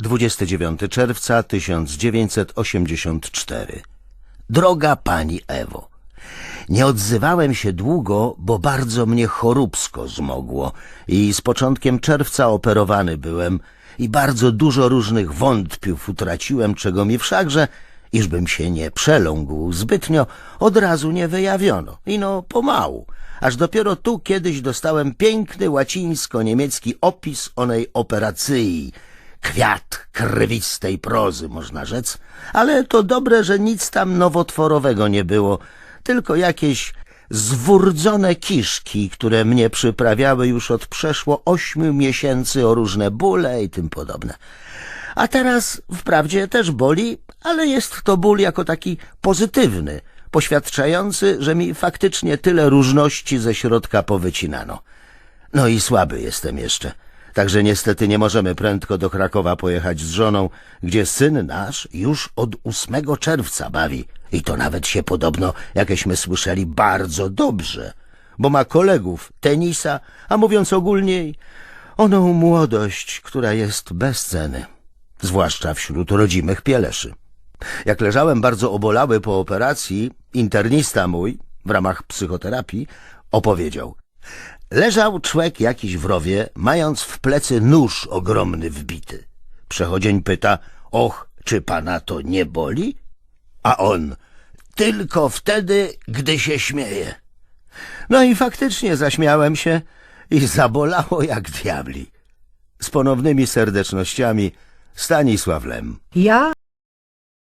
29 czerwca 1984. Droga pani Ewo, nie odzywałem się długo, bo bardzo mnie choróbsko zmogło i z początkiem czerwca operowany byłem i bardzo dużo różnych wątpiów utraciłem, czego mi wszakże, iżbym się nie przelągł zbytnio, od razu nie wyjawiono. I no pomału, aż dopiero tu kiedyś dostałem piękny łacińsko-niemiecki opis onej operacji, kwiat krwistej prozy, można rzec, ale to dobre, że nic tam nowotworowego nie było, tylko jakieś zwurdzone kiszki, które mnie przyprawiały już od przeszło ośmiu miesięcy o różne bóle i tym podobne. A teraz wprawdzie też boli, ale jest to ból jako taki pozytywny, poświadczający, że mi faktycznie tyle różności ze środka powycinano. No i słaby jestem jeszcze. Także niestety nie możemy prędko do Krakowa pojechać z żoną, gdzie syn nasz już od 8 czerwca bawi. I to nawet się podobno, jakieśmy słyszeli, bardzo dobrze. Bo ma kolegów, tenisa, a mówiąc ogólniej, oną młodość, która jest bez ceny. Zwłaszcza wśród rodzimych pieleszy. Jak leżałem bardzo obolały po operacji, internista mój, w ramach psychoterapii, opowiedział. Leżał człek jakiś w rowie, mając w plecy nóż ogromny wbity. Przechodzień pyta, och, czy pana to nie boli? A on, tylko wtedy, gdy się śmieje. No i faktycznie zaśmiałem się i zabolało jak diabli. Z ponownymi serdecznościami Stanisław Lem. Ja